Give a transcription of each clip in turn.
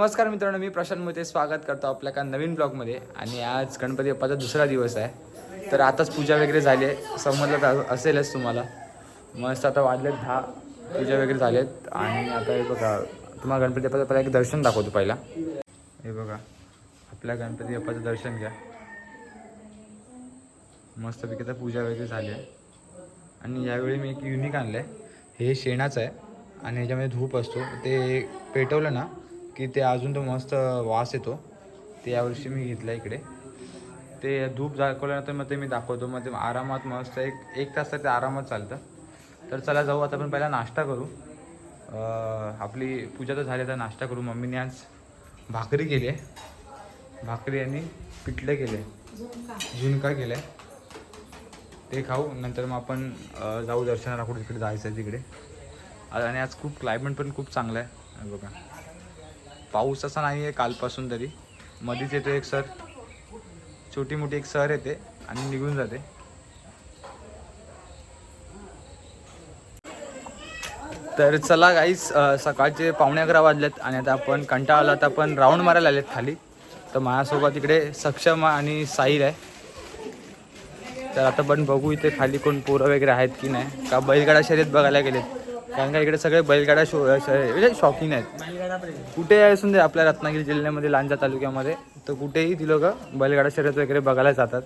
नमस्कार मित्रांनो मी प्रशांत मोते स्वागत करतो आपल्या का नवीन ब्लॉगमध्ये. आणि आज गणपती बाप्पाचा दुसरा दिवस आहे. तर आताच पूजा वगैरे झाली आहे. समजलं तर असेलच तुम्हाला. मस्त आता वाजलेत दहा पूजा वगैरे झालेत. आणि आता हे बघा तुम्हाला गणपती बाप्पाचं पहिला एक दर्शन दाखवतो पहिला. हे बघा आपल्या गणपती बाप्पाचं दर्शन घ्या. मस्तपैकी तर पूजा वगैरे झाली आहे. आणि यावेळी मी एक युनिक आणलं आहे हे शेणाचं आहे. आणि ह्याच्यामध्ये धूप असतो. ते पेटवलं ना की ते अजून तो मस्त वास येतो. ते यावर्षी मी घेतलं इकडे. ते धूप दाखवल्यानंतर मग ते मी दाखवतो. मग ते आरामात मस्त एक एक तास तर ते आरामात चालतं. तर चला जाऊ आता आपण पहिला नाश्ता करू. आपली पूजा तर झाली तर नाश्ता करू. मम्मीने आज भाकरी केली आहे. भाकरी आणि पिठलं केले झुणका केलं आहे ते खाऊ. नंतर मग आपण जाऊ दर्शनाला. कुठे तिकडे जायचं आहे तिकडे. आणि आज खूप क्लायमेट पण खूप चांगलं आहे. बघा. पाऊस असा नाही आहे कालपासून तरी. मध्येच येतो एक सर. छोटी मोठी एक सर येते आणि निघून जाते. तर चला गाईस सकाळचे पावणे अकरा वाजलेत आणि आता आपण कंटाळा आला तर आपण राऊंड मारायला आलेत खाली. तर माझ्यासोबत इकडे सक्षम आणि साहिल आहे. तर आता पण बघू इथे खाली कोण पोरं वगैरे आहेत की नाही. का बैलगाडा शर्यत बघायला गेलेत. कारण का इकडे सगळे बैलगाडा शो म्हणजे शौकीन आहेत. कुठे असून दे आपल्या रत्नागिरी जिल्ह्यामध्ये लांजा तालुक्यामध्ये. तर कुठेही ती लोक बैलगाडा शर्यत वगैरे बघायला जातात.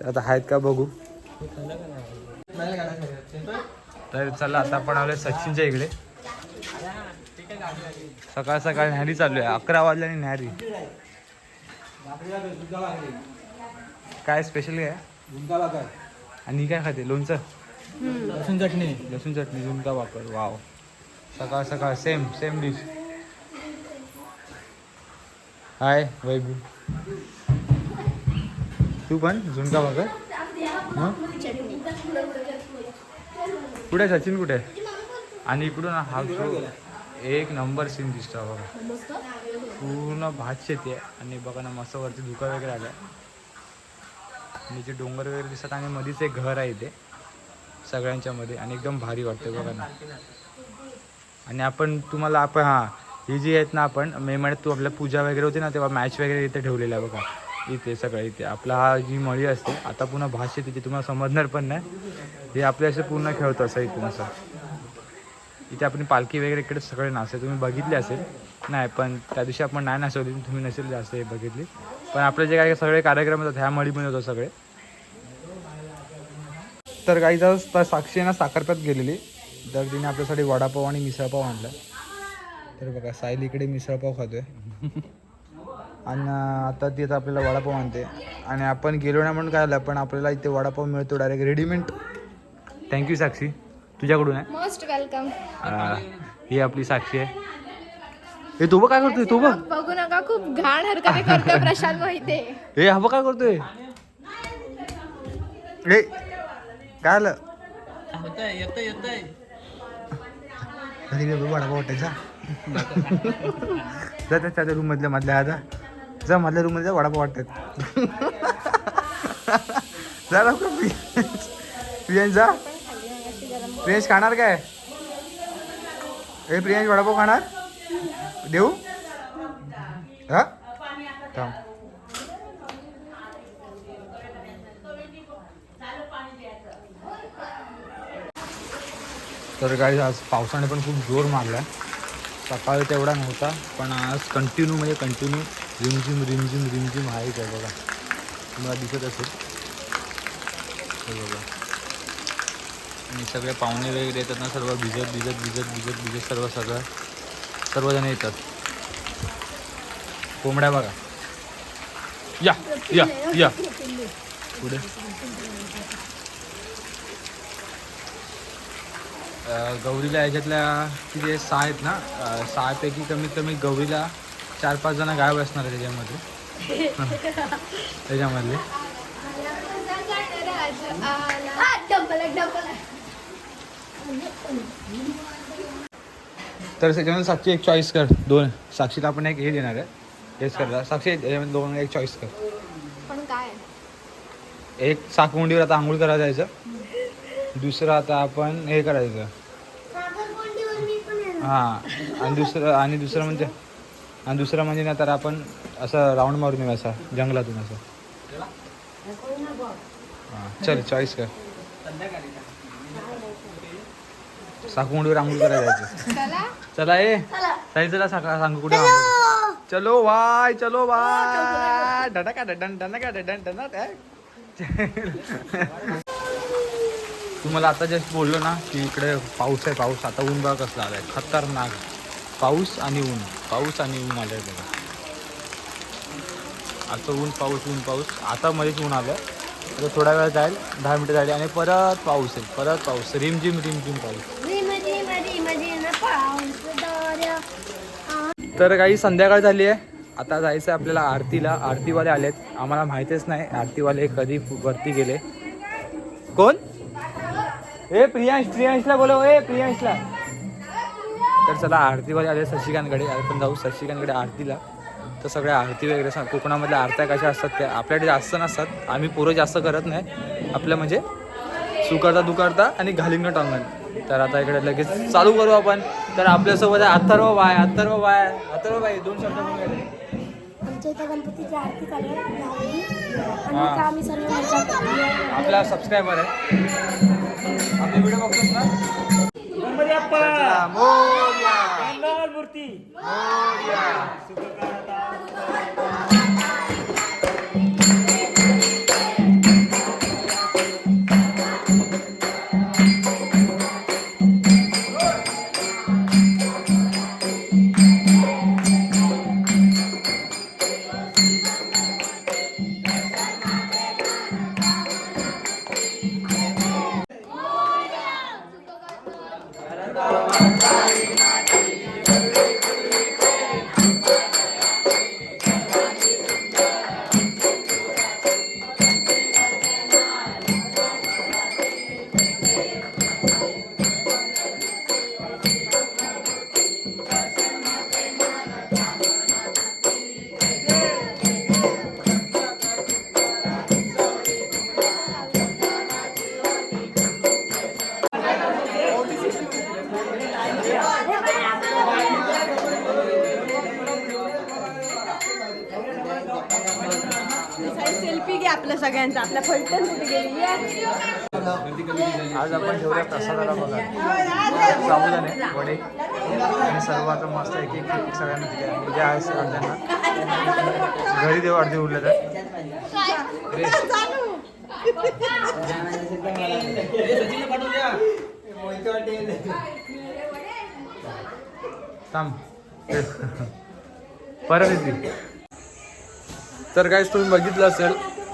तर आता आहेत का बघू. तर चला आता आपण आलोय सचिनच्या इकडे. सकाळ सकाळ न्यारी चालू आहे. अकरा वाजल्या आणि न्यारी. काय स्पेशल काय आणि काय खाते? लोणचं? लसूण चटणी. लसूण चटणी झुणका वापर? वाव. सकाळ सकाळ same same dish hi Vaibhu तू पण? झुणका भाकर कुठे आहे सचिन? कुठे? आहे? आणि इकडून हा शो एक नंबर सीन दिसतो बघा. पूर्ण भात शेती आहे. आणि बघा ना मस्त वरती धुका वगैरे आल्या. आणि इथे डोंगर वगैरे दिसतात आणि मध्येच एक घर आहे इथे. सगळ्यांच्या मध्ये आणि एकदम भारी वाटते बघा ना. आणि आपण तुम्हाला आपण हां ही जी आहेत ना आपण मे महिन्यात म्हणजे तू आपल्या पूजा वगैरे होती ना तेव्हा मॅच वगैरे इथे ठेवलेला आहे बघा. इथे सगळं इथे. आपला हा जी मळी असते आता पुन्हा भाषेत तिथे तुम्हाला समजणार पण नाही. हे आपले असे पूर्ण खेळतो असं इथून असं. इथे आपण पालखी वगैरे इकडे सगळे नाचते तुम्ही बघितले असेल? नाही पण त्या दिवशी आपण नाही नाचवली. तुम्ही नसेल जास्त हे बघितली. पण आपले जे काय सगळे कार्यक्रम होतात ह्या मळीमध्ये होतात सगळे. तर काही तर साक्षी आहे ना साखरप्यात गेलेली. तर तिने आपल्यासाठी वडापाव आणि मिसळपाव आणला. तर बघा साहिल इकडे मिसळपाव खातोय. आणि आता ती आता आपल्याला वडापाव आणते. आणि आपण गेलो नाही म्हणून काय आलं पण आपल्याला इथे वडापाव मिळतो डायरेक्ट रेडीमेड थँक्यू साक्षी. तुझ्याकडून आहे? मोस्ट वेलकम ही आपली साक्षी आहे. हे तो बघ काय करतोय तो बघ. बघू नका खूप घाण हरकती करतो प्रशांत मोहिते हे हा काय करतोय. काय आलं? अरे रे, वडापाव वाटायचा. जा त्या त्याच्या रूम मधल्या मधल्या आता जा. मधल्या रूममध्ये जा वडापाव वाटतात. जा लवकर प्रियांश प्रियांश जा. प्रियांश खाणार काय? हे प्रियांश वडापाव खाणार? देऊ? हा थांब तर काही आज पावसाने पण खूप जोर मारला सकाळी तेवढा नव्हता पण आज कंटिन्यू म्हणजे कंटिन्यू रिमझिम रिमझिम रिमझिम आहे काय बघा. तुम्हाला दिसत असेल. हे बघा. आणि सगळे पाहुणे वगैरे येतात ना सर्व भिजत भिजत भिजत भिजत भिजत सर्व सगळं. सर्वजण येतात. कोंबड्या बघा. या या या. पुढे. गौरीला याच्यातल्या किती? सहा आहेत ना सहापैकी कमीत कमी गौरीला चार पाच जण गायब असणार आहे त्याच्यामध्ये. त्याच्यामधले. तर त्याच्यामध्ये साक्षी एक चॉईस कर. दोन. साक्षीला आपण एक हे देणार आहे. हेच करता साक्षी दोन एक चॉईस कर. पण काय? एक साकमुंडीवर आता आंघोळ करायला जायचं. दुसरं आता आपण हे करायचं. हां आणि दुसरं आणि दुसरं म्हणजे आणि दुसरं म्हणजे ना तर आपण असं राऊंड मारून येऊ असा जंगलातून असं. हां चल चॉईस कर. साकमुंडीवर रांगोळ करायला जायचं. चला ए ताई चला सकाळ सांगू कुठे चलो वाय चलो वाय डडका डडन डनका डडन डन तुम्हाला आता जस्ट बोललो ना की इकडे पाऊस आहे पाऊस. आता ऊन बघा कसला आलाय खतरनाक. पाऊस आणि ऊन. पाऊस आणि ऊन आलंय बघा. आता ऊन पाऊस ऊन पाऊस. आता मध्येच ऊन आलं आता थोडा वेळ जाईल दहा मिनटं झाली आणि परत पाऊस येईल परत पाऊस. रिमझिम रिमझिम पाऊस. तर काही संध्याकाळ झाली आहे. आता जायचं आहे आपल्याला आरतीला. आरतीवाले आलेत. आम्हाला माहितीच नाही आरतीवाले कधी वरती गेले. कोण? ए प्रियांश प्रियांशला बोलव. ए प्रियांशला. तर चला आरतीवाले आले शशिकांतकडे. आपण जाऊ शशिकांतकडे आरतीला. तर सगळ्या आरती वगैरे सांग कोकणामधल्या आरत्या कशा असतात त्या आपल्याकडे जास्त नसतात. आम्ही पोरं जास्त करत नाही. आपलं म्हणजे सुकारता दुकारता आणि घालिंग टांगण. तर आता इकडे लगेच चालू करू आपण. तर आपल्यासोबत आहे अथर्व बाय अथर्व बाय अथर्व बाई दोन शब्द. आमच्या इथं गणपतीची आरती चालू हा. आपला सबस्क्रायबर आहे. आपले व्हिडिओ बघतोस ना? चला, मोरया. मंगलमूर्ती मोरया. सेल्फी आपल्या सगळ्यांचा आपल्या फलटण कुठे गेली आज आपण ठेवूया प्रसादाला बघा. साबुदाणे वडे. आणि सर्व आता मस्त एक एक सगळ्यांना दिले आहे. उद्या आहे अर्ध्यांना घरी देऊ अर्धे उरले तर. थांब. परत येते. तर काहीच तुम्ही बघितलं असेल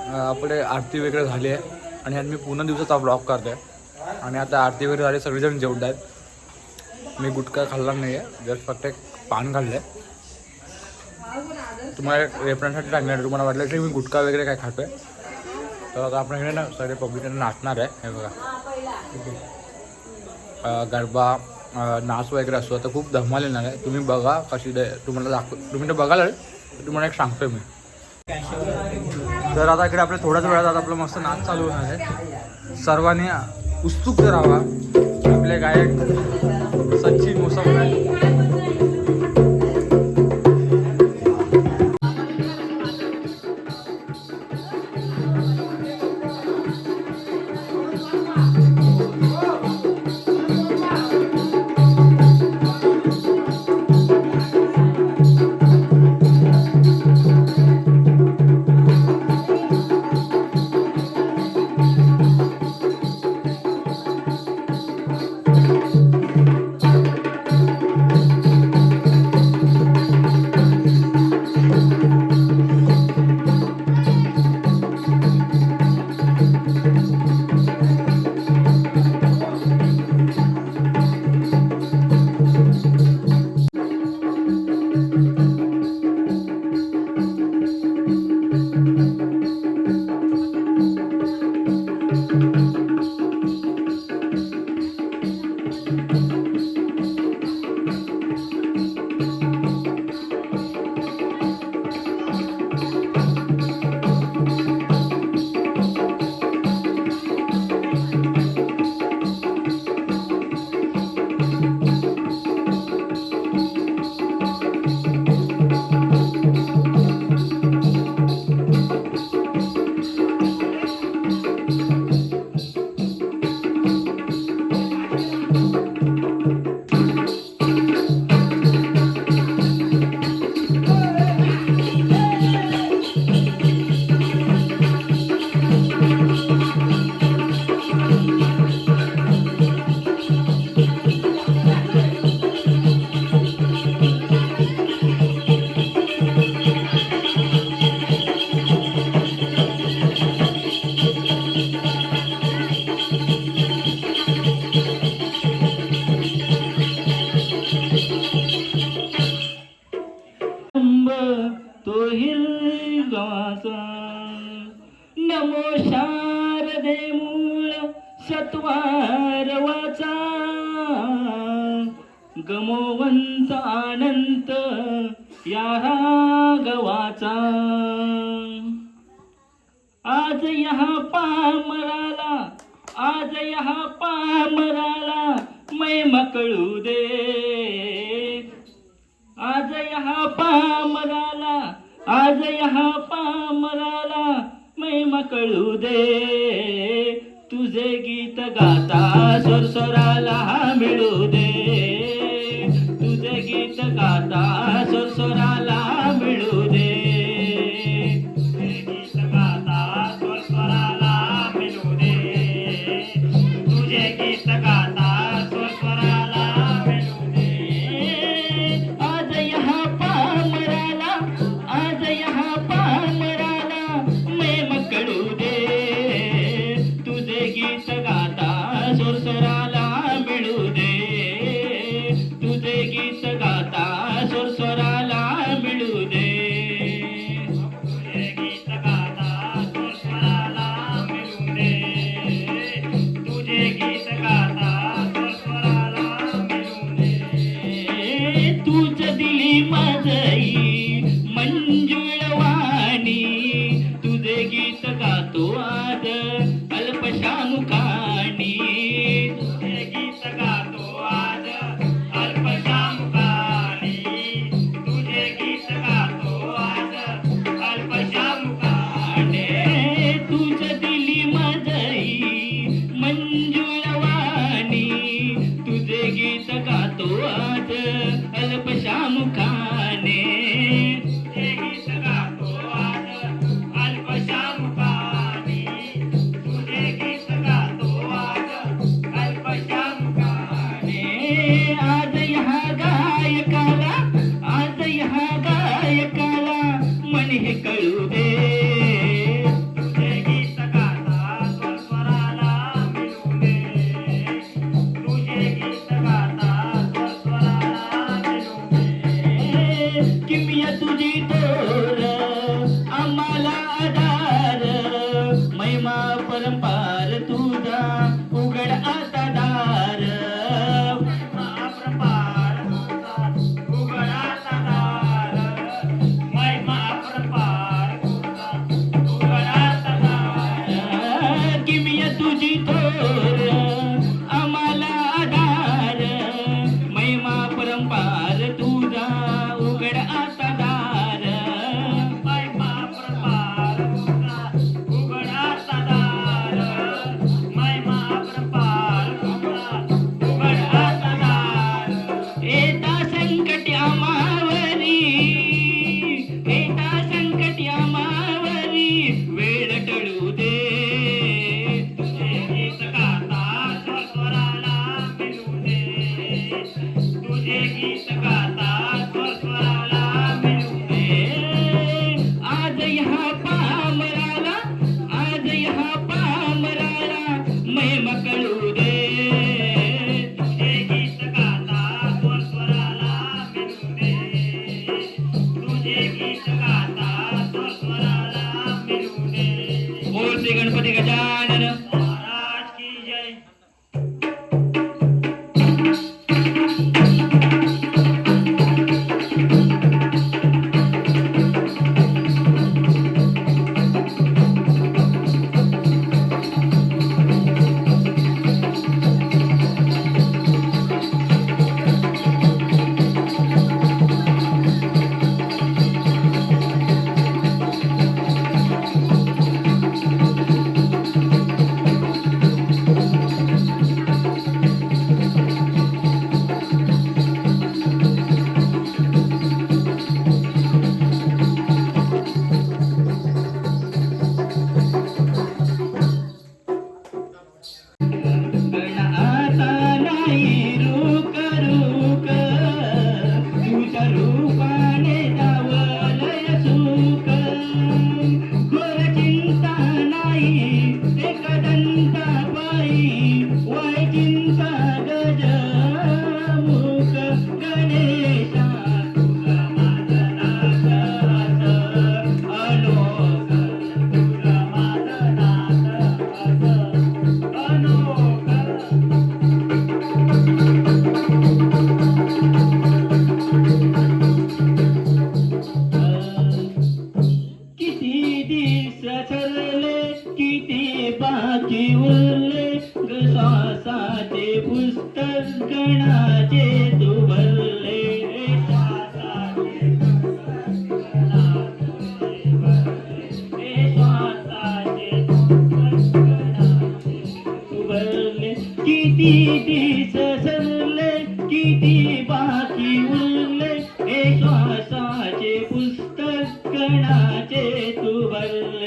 आपले आरती वगैरे झाली आहे. आणि आज मी पूर्ण दिवसाचा ब्लॉग करतोय आणि आता आरती वगैरे झाली सगळेजण जेवत आहेत. मी गुटखा खाल्ला नाही आहे. जस्ट फक्त एक पान खाल्लं आहे. तुम्हाला रेफरन्ससाठी टाकणार तुम्हाला वाटलं की मी गुटखा वगैरे काय खातोय. तर आता आपण इकडे ना सगळे पब्लिक नाचणार आहे. हे बघा. गरबा नाच वगैरे असतो आता खूप धमाल येणार आहे. तुम्ही बघा कशी दे तुम्हाला दाखव तुम्ही तर बघाल. तर तुम्हाला एक सांगतोय मी. तर आता इकडे आपल्या थोड्याच वेळात आता आपलं मस्त नाच चालू होणार आहे. सर्वांनी उत्सुक राहावा आपले गायक सचिन मोसम आज यहाँ पामराला आज यहाँ पामराला महिमा कळू दे. तुझे गीत गाता सरसराला मिळू दे. तुझे गीत गाता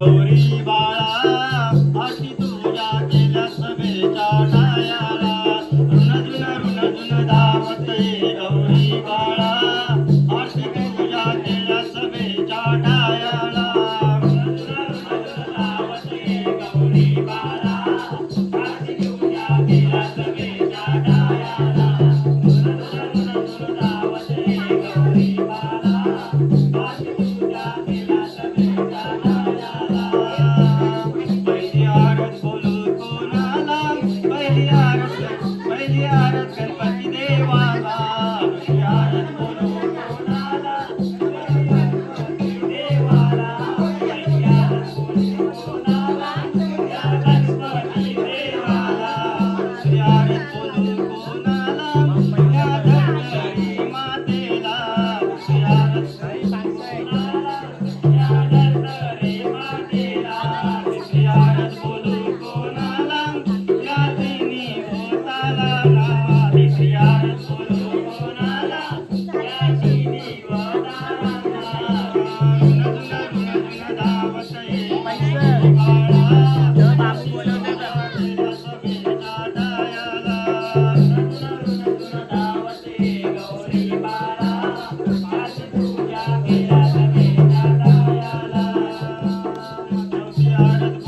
Amen. يا